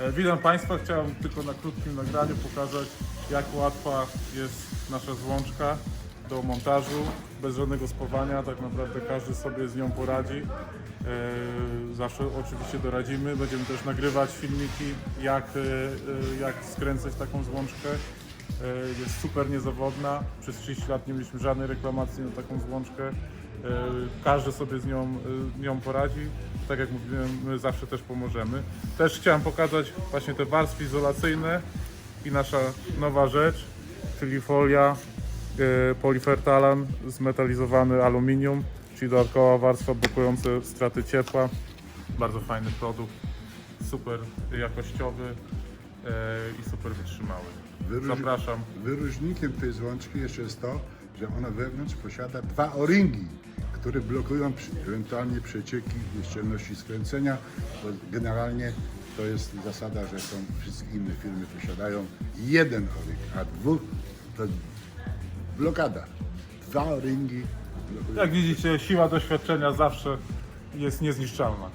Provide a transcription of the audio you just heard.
E, Witam Państwa, chciałem tylko na krótkim nagraniu pokazać jak łatwa jest nasza złączka do montażu, bez żadnego spawania, tak naprawdę każdy sobie z nią poradzi. E, Zawsze oczywiście doradzimy, będziemy też nagrywać filmiki jak, e, jak skręcać taką złączkę. E, Jest super niezawodna, przez 30 lat nie mieliśmy żadnej reklamacji na taką złączkę. E, Każdy sobie z nią, e, nią poradzi. Tak jak mówiłem, my zawsze też pomożemy. Też chciałem pokazać właśnie te warstwy izolacyjne i nasza nowa rzecz, czyli folia polifertalan zmetalizowany aluminium, czyli dodatkowa warstwa blokująca straty ciepła. Bardzo fajny produkt, super jakościowy i super wytrzymały. Wyróż- Zapraszam. Wyróżnikiem tej złączki jeszcze jest to, że ona wewnątrz posiada dwa o-ringi, które blokują ewentualnie przecieki nieszczelności skręcenia, bo generalnie to jest zasada, że są wszystkie inne firmy posiadają jeden o-ring, a dwóch to blokada. Dwa o-ringi blokują. Jak widzicie, siła doświadczenia zawsze jest niezniszczalna.